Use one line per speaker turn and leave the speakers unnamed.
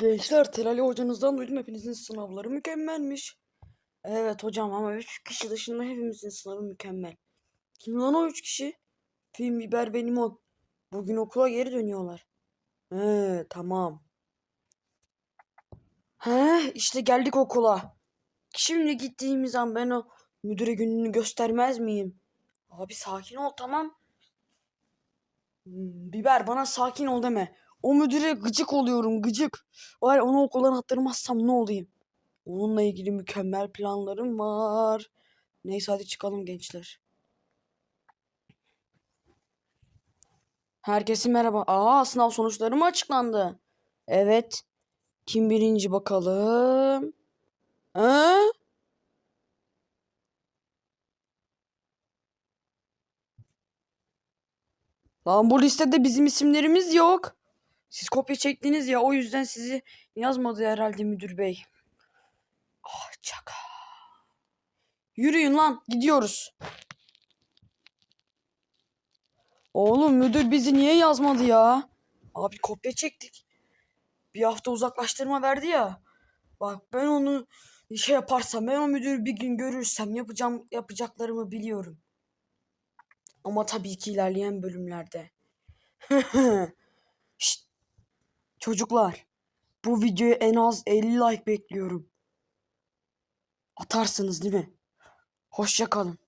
Gençler Telali hocanızdan duydum hepinizin sınavları mükemmelmiş. Evet hocam ama 3 kişi dışında hepimizin sınavı mükemmel. Kim lan o 3 kişi? Film, biber ve limon. Bugün okula geri dönüyorlar. He tamam. He işte geldik okula. Şimdi gittiğimiz an ben o müdüre gününü göstermez miyim? Abi sakin ol tamam. Hmm, Biber bana sakin ol deme. O müdüre gıcık oluyorum gıcık. Var onu okuldan attırmazsam ne olayım? Onunla ilgili mükemmel planlarım var. Neyse hadi çıkalım gençler. Herkese merhaba. Aa sınav sonuçları mı açıklandı? Evet. Kim birinci bakalım? Ha? Lan bu listede bizim isimlerimiz yok. Siz kopya çektiniz ya o yüzden sizi yazmadı herhalde müdür bey. Ah çaka. Yürüyün lan gidiyoruz. Oğlum müdür bizi niye yazmadı ya? Abi kopya çektik. Bir hafta uzaklaştırma verdi ya. Bak ben onu şey yaparsam ben o müdürü bir gün görürsem yapacağım yapacaklarımı biliyorum. Ama tabii ki ilerleyen bölümlerde. Çocuklar, bu videoya en az 50 like bekliyorum. Atarsınız değil mi? Hoşça kalın.